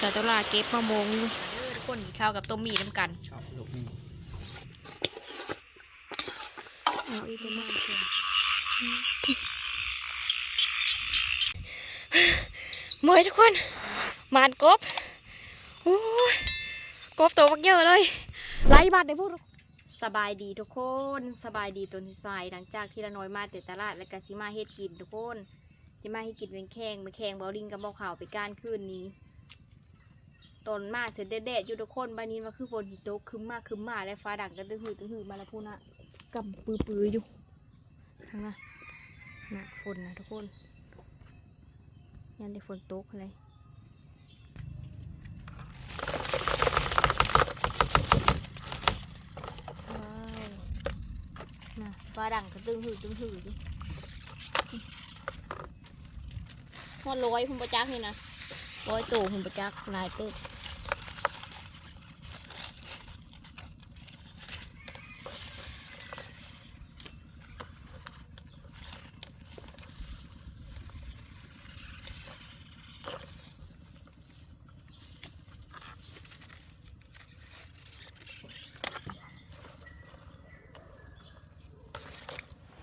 แต่ตลาดเก็บมะม่วงอยู่ทุกคนกินข้าวกับต้มมี่น้ำกันชอบลูกนี่เอาอีกประมาณเพียมื่อยทุกคนมานกบโอ้ยกบตัวบักเยอะเลยไล่บาดได้พวกสบายดีทุกคนสบายดีตนที่สายหลังจากที่ละน้อยมาแต่ตลาดและกสิมาเฮ็ดกินทุกคนจะมาให้กินเป็นแข้งมาแข้งบอลิงกับบอกข่าวไปก้านคืนนี้ ตอนมาเสร็จแดดๆอยู่ทุกคนบ้านนี้มาคือฝนหิตกคึมมากคึมมาและฟ้าดังกันตึ้งหือตึ้งหือมาแล้วพูดนะกำปือปือๆอยู่ข้างน้าหนักฝนนะทุกคน ยันได้ฝนตกอะไรว้าวน่ะฟ้าดังก็ตึ้งหือตึ้งหือดิหอดร้อยคุณประจักษ์นี่นะร้อยโตคุณประจักษ์ลายเติบ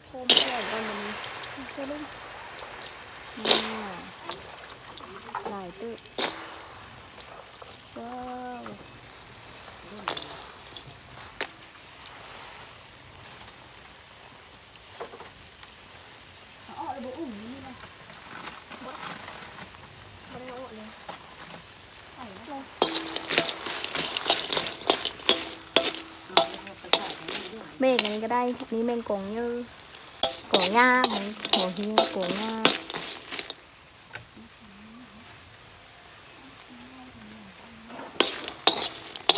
โคมเพื่อนกันมันโคมนี่หลายตึกว้าวไม่ได้เอาออกเลยเมฆอันนี้ก็ได้ นี่แมงกงเยอะกงง่ามันหัวเฮียกงง่า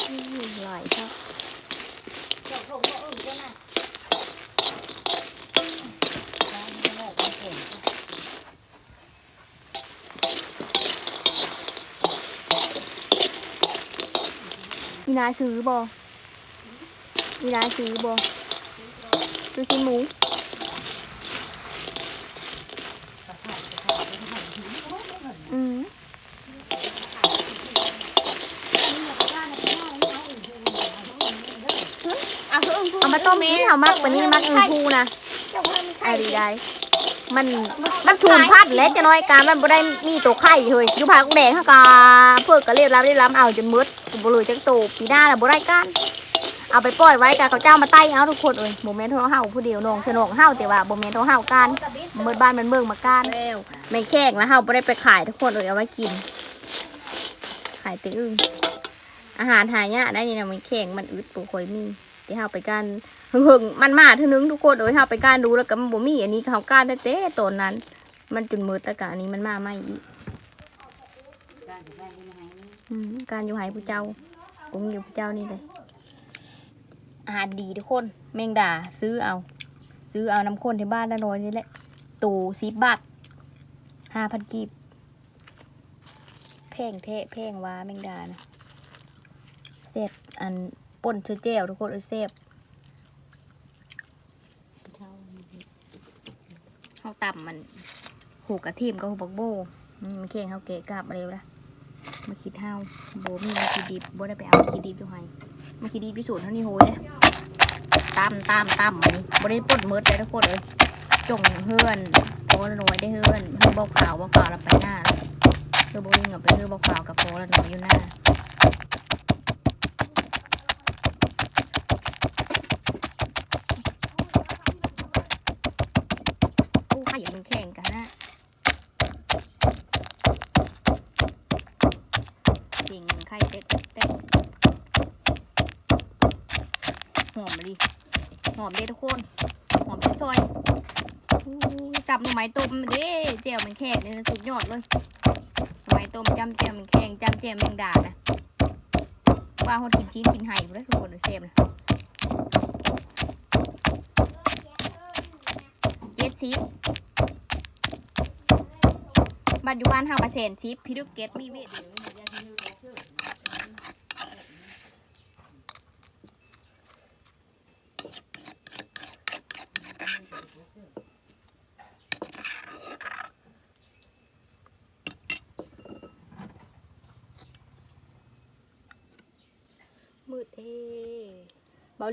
อืมหลายครับมีนายซื้อบอมีนายซื้อบอ ซื้อชิ้นหมูอืมเอามาต้มกินเอามักวันนี้มักอึ่งพูนะเอาดีได้มันมันถูนพัดและจะน้อยการมันบ่ได้มีตัวไข่เฮ้ยอยู่ภาคแดงเขาก็เพื่อก็เรียบรับได้รับเอาจนมืดบ่เลยจังโตปีหน้าแล้วบ่ได้การ เอาไปปล่อยไว้กับเขาเจ้ามาไต่เอาทุกคนเอ้ยบ่แม่นเท่าเฮาผู้เดียวน้องสนองเฮาแต่ว่าบ่แม่นเท่าเฮาการมืดบ้านมันเมืองมาการแล้วไม่แข้งแล้วเฮาบ่ได้ไปขายทุกคนเอ้ยเอาไว้กิน ขายต่อึ้งอาหารหายากได้นี่นะมันแข็งมันอึดบ่ค่อยมีที่เฮาไปการหึงๆมันมาเท่านึงทุกคนเอ้ยเฮาไปการดูแล้วก็มันบ่มีอันนี้เฮาการได้แต่ตอนนั้น มันจนมืดแล้วก็อันนี้มันมาไม่อีกการอยู่ไหผู้เจ้ากุ้งอยู่ผู้เจ้านี่เลย อาหารดีทุกคนแมงดาซื้อเอา ซื้อเอาน้ำข้นที่บ้านละน้อยนี่แหละตูสิบบาทห้าพันกีบแพงเทะแพงว่าแมงดานะเซฟอันป่นเชื้อเจลทุกคนเอ้ยเซฟข้าวต่ำมันหูกระทิมกับหูบักโบมันเข่งข้าวเกะกลับมาเร็วละมาคิดเฮาโบมีมาคิดดิบโบได้ไปเอามาคิดดิบอยู่ไห้มาคิดดิบพิสูจน์เท่านี้โหยเลย ตามตามตามมันโบได้ป่นมืดเลยทุกคนเลยจงเฮือนโพละน้อยได้เฮือนเฮือบอกข่าวบอกข่าวเราไปหน้าแล้วเคือบลิ่งกับไปคือบอกข่าวกับโพล้วหนูอยู่หน้า หอมเด้ทุกคน หอมซอยๆจับหน่อไม้ต้มมาเด้เจียวมันแข็งเนี่ยสุดยอดเลยไม้ต้มจำเจียมแข็งจำเจียมแมงดานะว่าเขากินชิ้นกินไห่หมดแล้วทุกคนเลยเซฟนะเจ็ดชิปบัตรอยู่บ้านห้าเปอร์เซ็นต์ชิปพิดุกเกตมีเวทมืด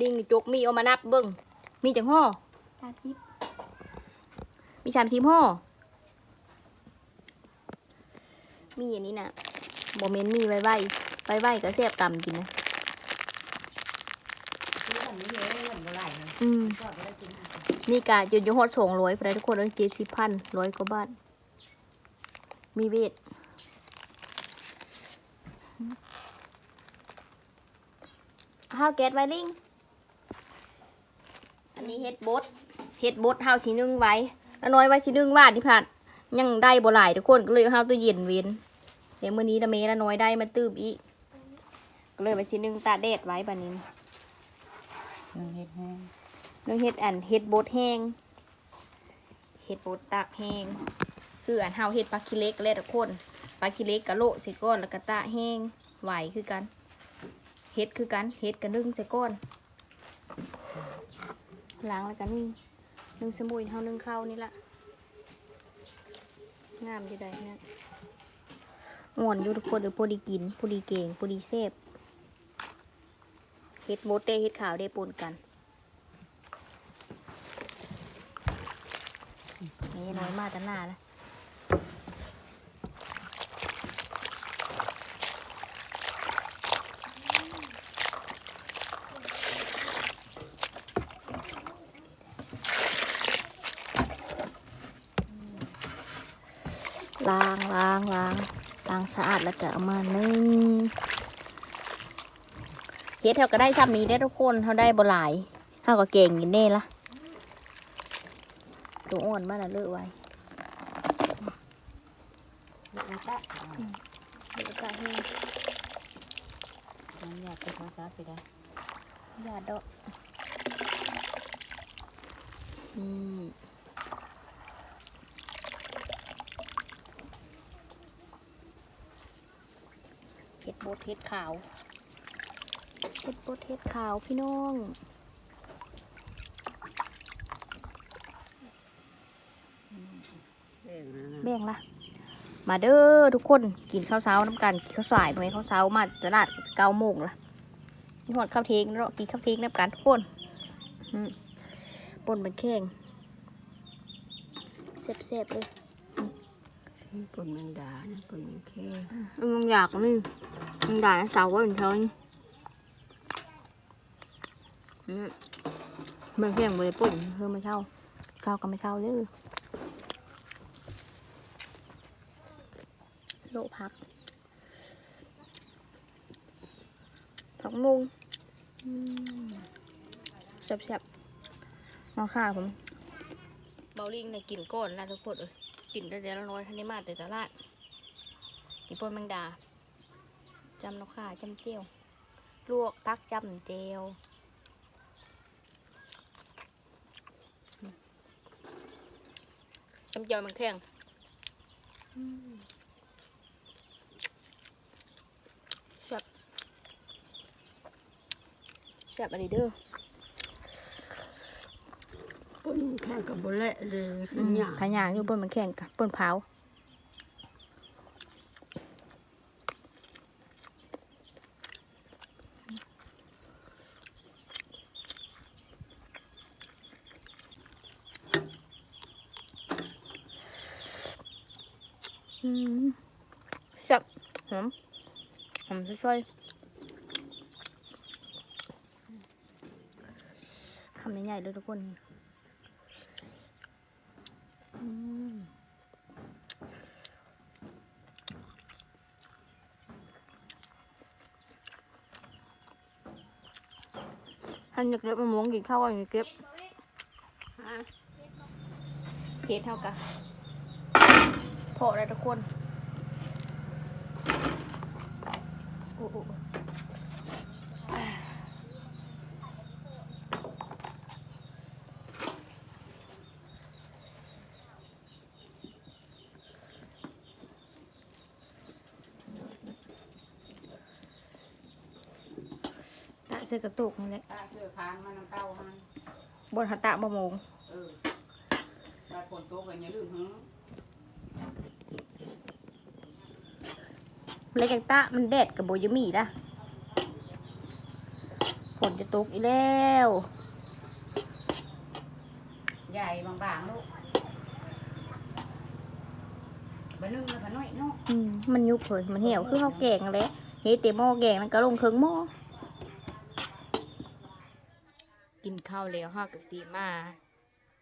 ลิงนี่จกมีเอามานับเบิ่งมีจังห่อตาทิพย์มีชามชิมห่อมีอันนี้นะโมเมนต์มีไว้ไว้ไว้ไว้ก็เสียบตำกินนะซื้อแบบนี้เลยเงินเท่าไหร่นะอืมชอบไปได้กินนี่กะจุดยฮอดสองร้อยพอทุกคนเอ้ยเจ็ดสิบพันร้อยกว่าบาทมีเวทข้าวแก๊สไวลิงอั นนี้เฮ็ดบดเฮ็ดบดเฮาสีนึ่งไว้แล้วน้อยไว้สีนึ่งวาดที่ผ่านยังได้บ่หลายทุกคนก็เลยเอาเฮาตัวเย็นเว้นเดี๋ยวมื้อนี้ละเมละน้อยได้มาตื้มอีกก็เลยไปสีนึ่งตากแดดไว้บัดนี้หนึ่งเห็ดแห้งเรื่องเฮ็ดอันเฮ็ดบดแห้งเฮ็ดบดตากแห้งคืออันเฮาเฮ็ดปลาคิเล็กแล้วทุกคนปลาคิเล็กกะโละใส่ก้อนแล้วก็ตากแห้งไหวคือกันเฮ็ดคือกันเฮ็ดกันนึ่งใส่ก้อน ล้างแล้วก็นึ่งนึ่งสมุนเฮานึ่งข้าวนี่ละงามอยู่ใดเนี่ยอ่อนอยู่ทุกคนเดี๋ยวพอดีกินพอดีเก่งพอดีเซฟเฮ็ดบดได้เฮ็ดขาวได้ปนกันนี่น้อยมากแต่หน้านะ ล้างล้างล้างล้างสะอาดแล้วก็เอามานึ่งเฮ็ดเท่าก็ได้ซ้ำนี้ได้อทุกคนเขาได้บ่หลายเท่าก็เก่งกินเน่ละตัวอ่อนมากนะเลือกไว้เห็ดมันตะเดี๋ยวจะให้มันอยากเป็นภาษาไปได้ยาดอกอืม ดบดเห็ดขาวเห็ดบดเห็ดขาวพี่น้องเองนะนะแบ่งละมาเด้อทุกคนกินข้าวเช้าน้ำกันกินข้าวสายไหมข้าวเช้ามาตลาดเก้าโมงละนี่หอดข้าวเทงเนาะกินข้าวเทงน้ำกันทุกคนอืมปนมันแข็งแซ่บๆเลยปนแมงดานะปนแมงแค่อืมอยากนี่มั นได้เสาร์วันเช้านี่อืมมันแข็งเลยปุ่นเพิ่มไม่เท่าข้าก็ไม่เท่าเลยโลพักผักมุงอืมแซ่บๆมาค่ะผมเบลลิงในยกินก้นนะทุกคนเอ้ยกินได้แล้วน้อยทันนี้มาแต่ตลาดกินปนแมงดา จำนกข่าจำเจียวลวกพักจำเจียวจำเจียวมันแข็งอืมแซ่บแซ่บอะไรเด้อปนแค่กับบุเละเลยอืมหยาขายางอยู่บนมันแข็งกับบนเผา อืมแซ่บหอมหอมช่วยคำใหญ่ๆเลยทุกคนท่านจะเก็บมะม่วงกินข้าวก็อย่างเก็บเฮ็ดเท่ากัน พอแล้ทุกคนโอ้โหตะเสื้อกระตุกนี่แหละตาเสื้อค้างมาน้ำเต้าให้บนหัตตะมะมงเออตาฝนตกอะไรอย่าลืมหือ เล็กจังตะมันแดดกับโบยมีละนจะตกอีกแล้ว ใหญ่บางๆลูกบะนึ่งแล้วบะน้อยเนาะอืมมันยุบเลยมันเหี่ยวคือข้าวแกงนั่นแหละเฮ็ดแต่หม้อแกงมันก็ลงเครื่องหม้อกินข้าวแล้วห้ากับสีมา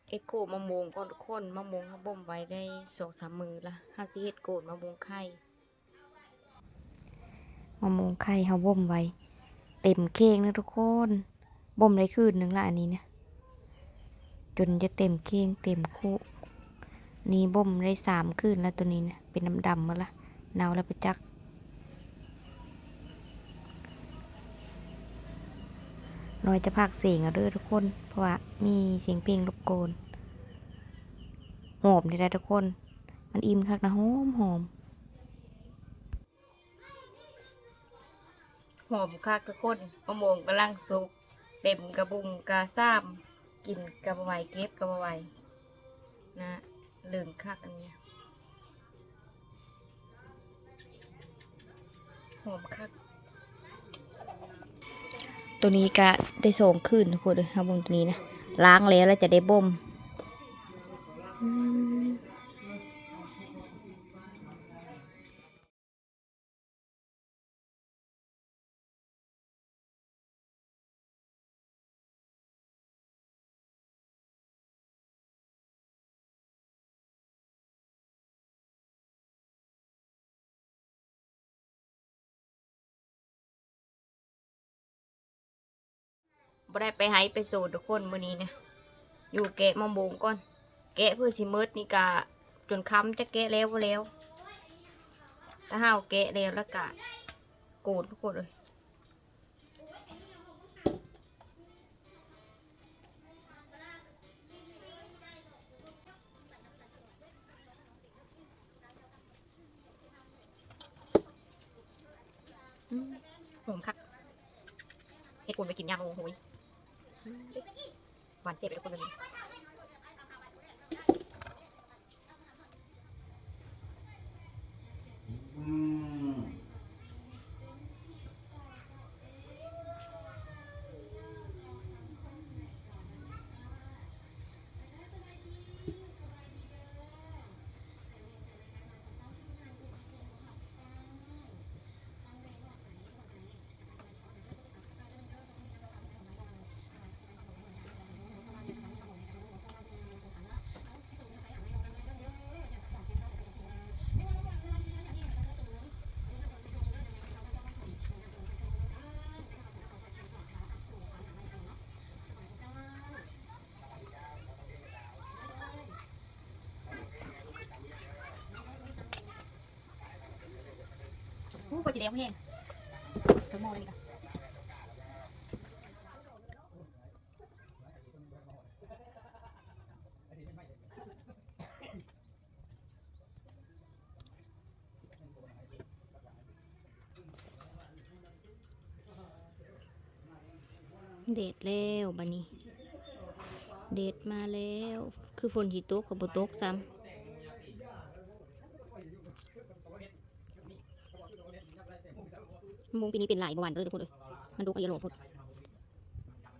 เอ็ดโกมะม่วงก่อนทุกคนมะม่วงเขาบ่มไว้ได้สองสามมือละห้าสิเฮ็ดโกดมะม่วงไข่ มะม่วงไข่เขาบ่มไว้ เต็มเค้งนะทุกคนบ่มได้คืนหนึ่งละอันนี้เนี่ยจนจะเต็มเค้งเต็มโคกนี่บ่มได้สามคืนแล้วตัวนี้นะเป็นน้ำดำมาละเนาแล้วไปจักน้อยจะพากเสียงเอาเด้อทุกคน เพราะว่ามีเสียงเพลงรบกวนหอมได้ทุกคน มันอิ่มคักนะหอมหอม หอมคักทุกคนมะม่วงกำลังสุก เต็มกระบุงกระซ้ำกินกระบไหวเก็บกระบไหวนะเหลืองคักอันเนี้ยหอมคักตัวนี้ก็ได้ส่งขึ้นทุกคนเลยครับบ่มตัวนี้นะล้างแล้วแล้วจะได้บ่ม บ่ได้ไปไฮไปสูตรทุกคนมื้อนี้นะอยู่แกะมะม่วงก่อน แกะเพื่อสิมืดนี่กะจนค้ำจะแกะแล้วบ่แล้วถ้าห้าวแกะแล้วแล้วกะโกรธทุกคนเลยอืมหอมคักเฮ็ดกูไปกินยาโอ้โหย หวานเจ็บไปทุกคนเลย อู้ปวดจีเดียวเพ่งเดี๋ยวมองเลยดีกว่าเด็ดแล้วบันนี้ เด็ดมาแล้ว คือฝนที่ตกกับบตกซ้ำ มุงปีนี้เป็นหลายบวานเลยทุกคนเลยมันดูกระยะโหลพด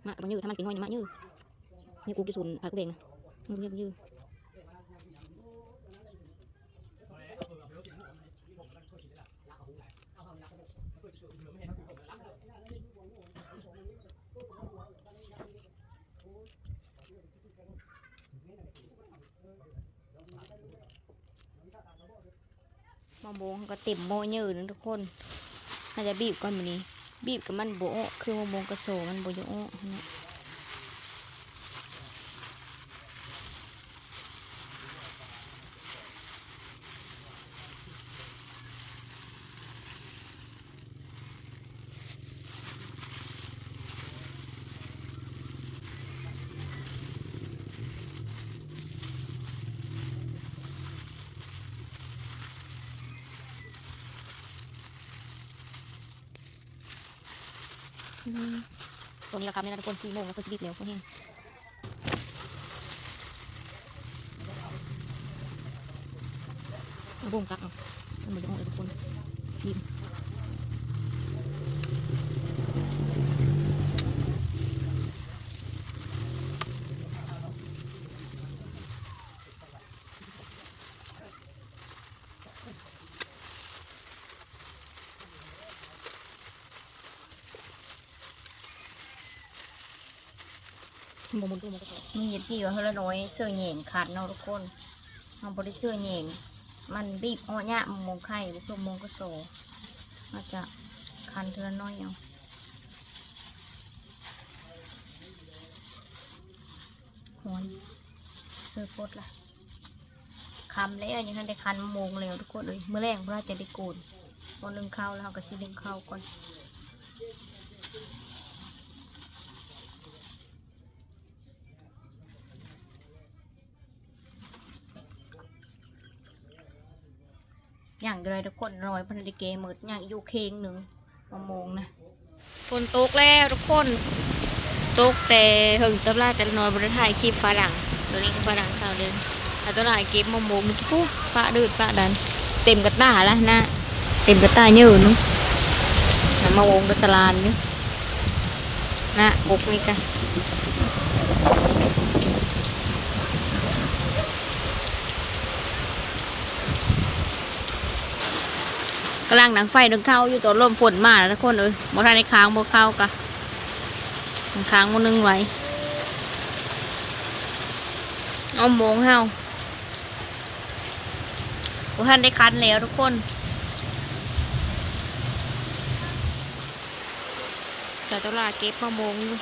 มะกับมันยืดถ้ามันเป็นน้อยเนี่ยมะยืดนี่กูจะสูนผักกูเองมันยืดยืดมะม่วงก็เต็มโมยืดนทุกคน น่าจะบีบก่อนมันนี้ บีบกับมันโบะคือมะม่วงกระโซมันโบโยะนะอืม ตัวนี้ราคาไม่ได้ทุกคนสี่โมงแล้วก็จะบีบเร็วก็เฮงเอาบุ้มกักเอามันโบโยะเลยทุกคนบีบ มันตัวมันก็มีเหตุที่ว่าเฮละน้อยเสื้อแหงขาดเนาะทุกคนเฮาบ่ได้เสื้อแหงมันบีบอ้อเนี่ยมงไข่บ่คือมงก็โซอาจจะคันเทือน้อยเอาหอนเสื้อปดล่ะคำแล้วยังทันได้คันมงแล้วทุกคนเลยเมื่อแรงพระจะได้โกนพอนึ่งข้าวแล้วก็สินึ่งข้าวก่อน อย่างไรทุกคนรอยพันธิเกหมืดอย่างอยู่เคงหนึ่งมะโมงนะฝนตกแล้วทุกคนตกแต่หึงตะลาแต่ละน้อยบริถ่ายคลิปฝรั่งเดี๋ยวนี้ก็ฝรั่งสาวเดินแต่ตะลาเก็บมะโมงมันปุ๊บปะดืดปะดัน เต็มกระตาละนะเต็มกระตาเยอะนึงมะโมงตะลานอยู่นะกกนี่กัน กำลังหนังไฟดึงเข้าอยู่ตัวลมฝนมาแล้วทุกคนเอ้ยบ่ทันในค้างบ่เข้ากะค้างมันนึงไว้เอาโมงเฮาบ่ทันได้คันแล้วทุกคนแต่ตลาดเก็บมะโมงอยู่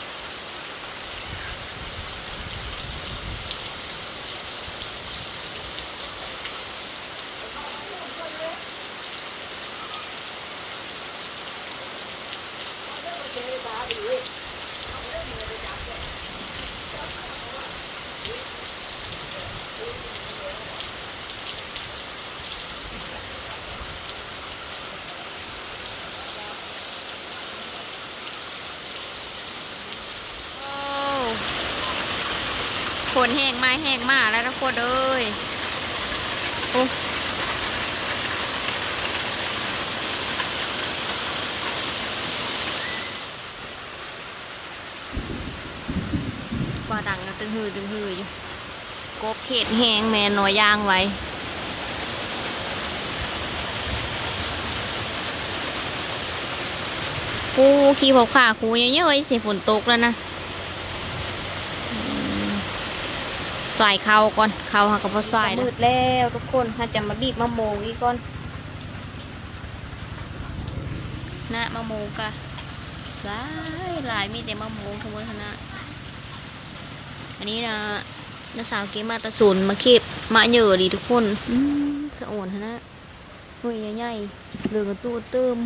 นแห้งมาแห้งมาแล้วทุกคนเอ้ยโอ้ว่าดังนะตึงหือตึงหืออยู่กบเขตแห้งแม่หน่อยย่างไว้กูขี่ผกขากูเยอะๆเสียฝนตกแล้วนะอืม ใส่เข้าก่อนเข้าหากับพอใส่มืดแล้วทุกคนถ้าจะมาบีบมะโมงอีกก่อนนะมะโมงกะหลายหลายมีแต่มะโมงทั้งหมดนะอันนี้นะน้าสาวเกมมาตะสูนมาเก็บมาเยอะดีทุกคนอืมสะอ่อนนะหน่วยใหญ่ๆเหลืองกับตู้เติม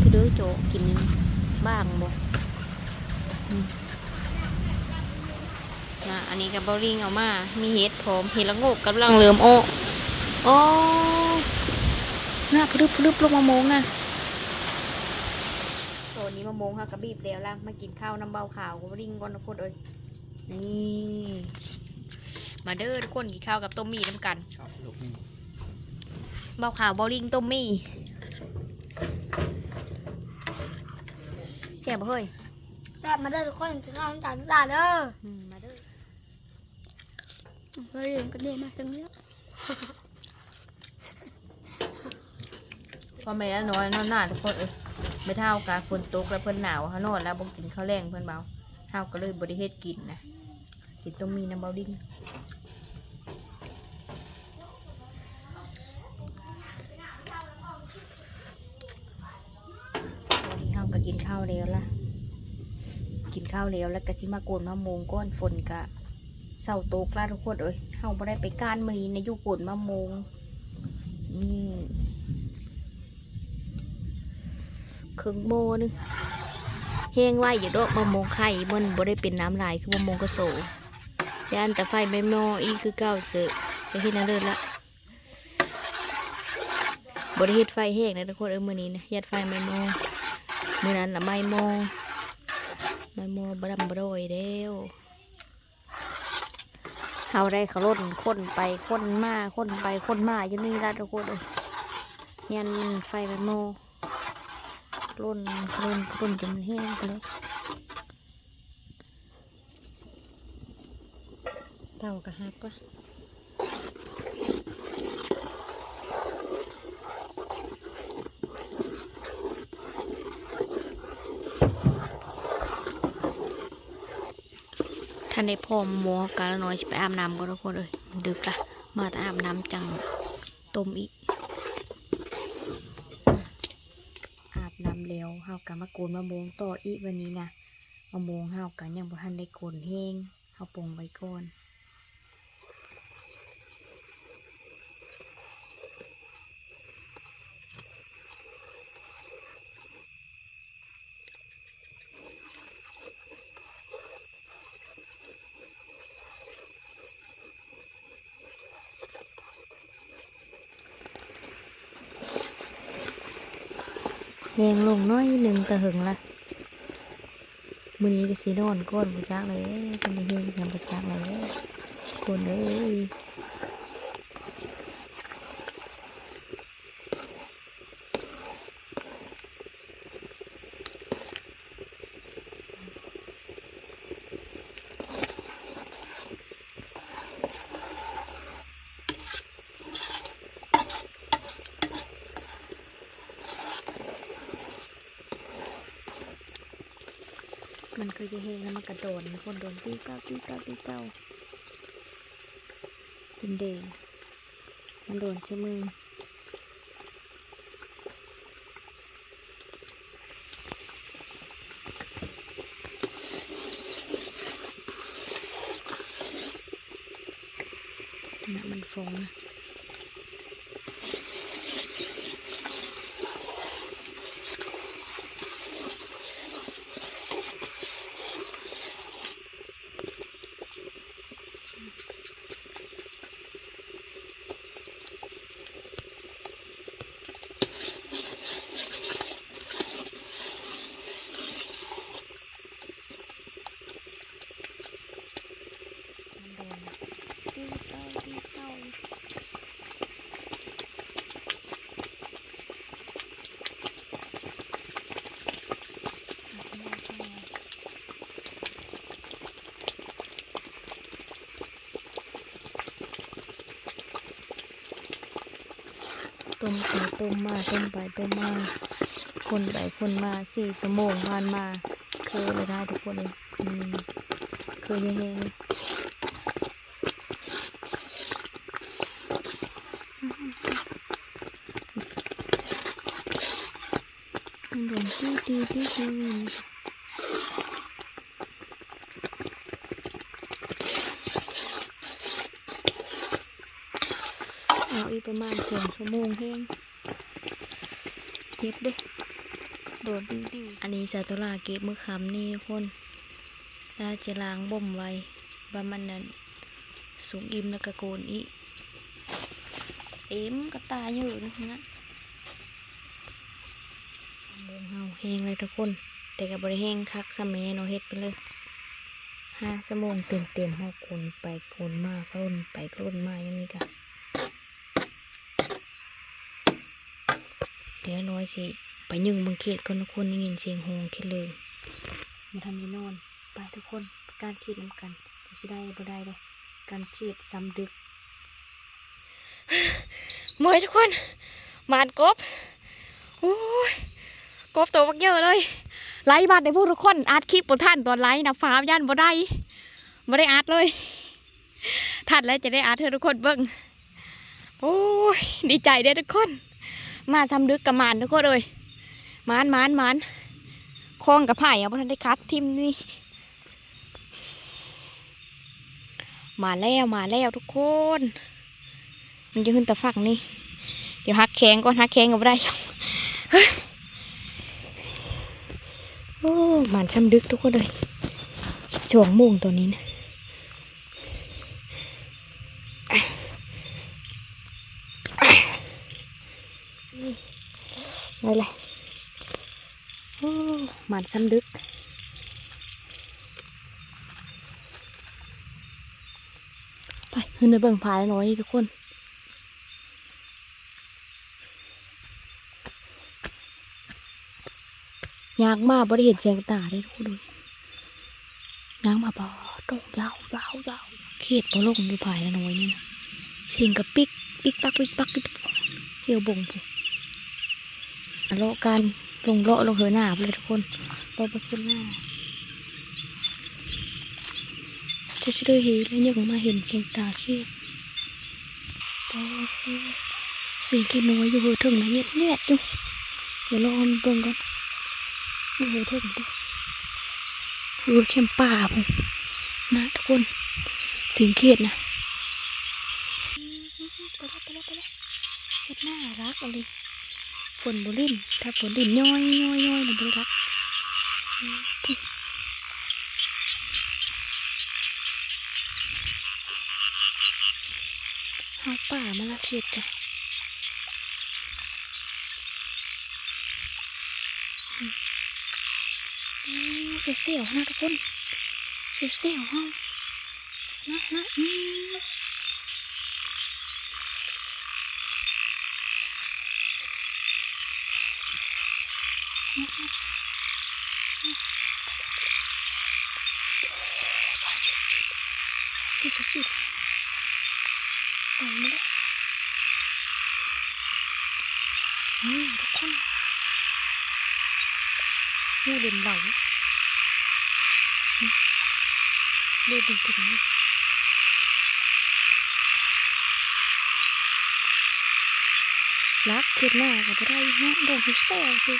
พี่ดื้อโจกินบ้างบ่อืม นะอันนี้กับบอริงเอามา มีเห็ดผมเห็ดละโงกกำลังเริ่มโอ้โอ้น่าพรึบพรึบลงมะมงนะโซนนี้มะมงค่ะกระบีบแล้วล่ะมากินข้าวน้ำเบาขาวกับบอริงก่อนนะพูดเอ้ยนี่มาเด้อทุกคนกินข้าวกับต้มมี่น้ำกันครับลูกนี่เบาขาวบอริงต้มมี่แจ่บบ่เฮ้ยแซ่บมาเด้อทุกคนถึงข้าวน้ำตาลน้ำตาลเด้อ อืมมาเอเฮ้ยก็เด้มาจังเนี้ยพ่อแม่น้อยนอนหน้าทุกคนเอ้ยไม่เท่ากับฝนตกแล้วเพิ่นหนาวเขานอนแล้วบ่กินข้าวแรงเพิ่นเบาเท่าก็เลยบริเฮ็ดกินนะกินต้องมีน้ำเบาดิ้งวันนี้เฮาก็กินข้าวแล้วล่ะ กินข้าวแล้วแล้วก็สิมาโกนมะม่วงก้อนฝนกะ เศร้าโตกล้วทุกคนเอ้ยเฮาบ่ได้ไปก้านมีในยุโกนมะมงนี่ครึ่งโมนึงแห้งไว้อยู่ดอกมะมงไข่มันบ่ได้เป็นน้ำลายคือมะมงกระโสยานแต่ไฟไม่มออีคือเก้าเสือจะเห็นนั่นเลยละบ่ได้เฮ็ดไฟแห้งนะทุกคนเออมื้อนี้นะยัดไฟไม่มอมื้อนั้นละไม่มอไม่มอบดำบโดอยเด้ว เฮาได้ขล่นค้นไปค้นมาค้นไปค้นมาอยู่นี่ละทุกคนเลยยันไฟไม่มอร่นร่นร่นจนแห้งไปเลยเต่ากระหักวะันได้พ่อหมอการละน้อยไปอาบน้ำก็ทุกคนเลยดึกละมาแต่อาบน้ำจังต้มอีก อาบน้ำแล้วเฮากะมาโกนมะมงต่ออีกวันนี้นะมะมงเฮากะยังบ่ทันได้โกนแห้งเฮาปงไว้ก่อน แหงลงน้อยหนึ่งตะหึงละมือนี้ก็สีนอนก้อนบ่จักเลยเป็นได้เฮงกันบ่จักเลยคนเอ้ย มันคือจะเฮงแล้วมันกระโดดคนโดนตีเก้าตีเก้าตีเก้าเป็นแดงมันโดนใช้มือนะมันฟงนะ มันโดนตีเก้าตีเก้า ต้มมาต้มไปต้มมาคนไปคนมาสี่สมงผ่านมาเคยเลยได้ทุกคนเลยอืมเคยยังไงมันโดนตีตีตีตีเอาอีกประมาณสองชั่วโมงเอง เก็บด้โดดดิ้วดิ้วอันนี้สาตุลาเก็บมือคำนี่ทุกคนแล้วจะล้างบ่มไว้ว่ามันนั้นสูงอิ่มแล้วก็โกนอีเต็มกระตายอยู่นะนะมงเฮาแห้งเลยทุกคน แต่กับบริแห้งคักสมัยเนาะเฮ็ดไปเลยห้าสมงเต็มเต็มๆเฮาคนไปคนมากร่นไปร่นมาอย่างนี้กัน ดี๋ยวน้อยสิไปยึงบังเขตก่อนทุกคนได้ยินเสียงโฮงคิดเลยมาทำยีนอน ไปทุกคนการคิดน้ำกันจะสิได้บ่ได้เลยการคิดซ้ำดึกเมื่อยทุกคนมานกบโอ้ยกบตัวบักเยอะเลยไลฟ์บัตรในพวกทุกคนอัดคลิปบนท่านตอนไลฟ์นะฟ้าย่านบ่ได้บ่ได้อัดเลยทัดแล้วจะได้อัดเธอทุกคนเบิ่งโอ้ยดีใจเด้อทุกคน มาซ้ำดึกกับมานทุกคนเลยมานมานมานคล้องกับไผ่เอาบ่ทันได้คัดทิมนี่มาแล้วมาแล้วทุกคน มันจะขึ้นแตะฝักนี่เดี๋ยวหักแข้งก่อนหักแข้งก็บ่ได้ช่องโอ้มันช้ำดึกทุกคนเลยสิบสองโมงตัวนี้นะ นี่แหละโอ้หมันช้ำดึกไปขึ้นไปเบิ่งพายน้อยทุกคน ยากมากบ่ได้เห็นแสงตาได้ทุกคนเลยยากมาบ่ตกยาวยาวยาวเขตบ่ลงอยู่ภายละน้อยนี่นะเสียงกับปิกปิกปักปิกปักปิกปักเหี่ยวบ่งผู เลาะกันลงเลาะลงเหือหนาไปเลยทุกคนเลาไปขึ้นหน้าจะช่วยเห็นแล้วยังมาเห็นแกงตาเขียดโอ้ยเสียงแค่น้อยอยู่หัวถึงนะเงียบเงียบอยู่เดี๋ยวรอมันเบิ่งก่อนอยู่หัวถึงดิหัวเข้มป่าผมนะทุกคนเสียงเขียดนะไปแล้วไปแล้วไปแล้วเฮ็ดน่ารักอะไร ฝนบุรินถ้าฝนดินย้อยย้อยย้อยนะบุรักอืมปุ๊บเอาป่ามาละเขียดจ้ะอืมอืมเสียวๆนะทุกคนเสียวๆฮะนะนะอืมชิดชิดชิดไปมาเลย อืมทุกคนนี่เล่นเหล่าอืมเล่น ถึงถึงรักเขียดหน้าก็บ่ได้ฮะโดนพิเศษสิ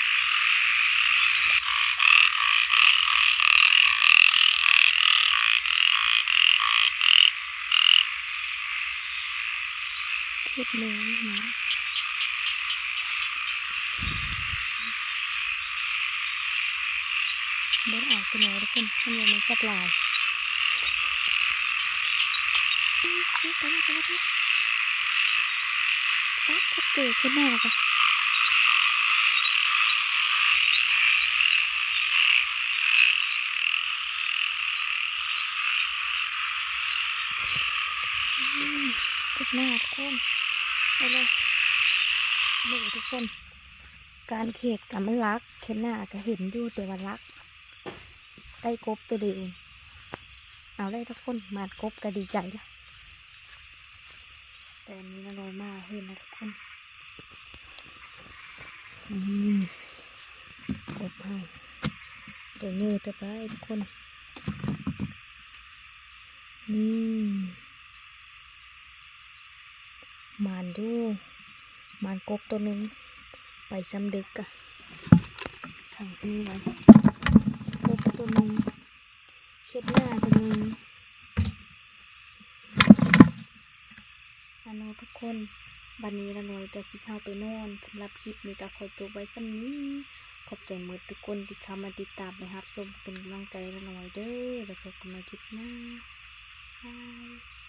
เขียดเลยนะบดออกกันหน่อยทุกคนมันยังมันสับลาย ไปแล้วไปแล้วไปแล้วปักก็เกิดขึ้นหน้าก่ะขึ้นหน้าทุกคนไปเลยดูทุกคน การเขตกับมันรักเข็นหน้าก็เห็นอยู่แต่ว่ารัก ได้กบตัวเดียวเองเอาได้ทุกคน มากบก็ดีใจแล้ว แต่อันนี้น่าน้อยมากเห็นนะทุกคนอืมกบให้ตัวเนื้อตัวไปทุกคน นี่มานดูมานกบตัวหนึ่งไปซ้ำดึกอะทางที่ไว้กบตัวหนึ่งเช็ดหน้าตัวหนึ่งอันนี้ ทุกคนบันนี้ละหน่อยจะสิเข้าไปนอนสำหรับคลิปนี้ก็ขอจบไว้สักนี้ขอบใจมือทุกคนที่เข้ามาติดตามนะครับชมเป็นกำลังใจละหน่อยเด้อแล้วพบกันใหม่คลิปหน้าบาย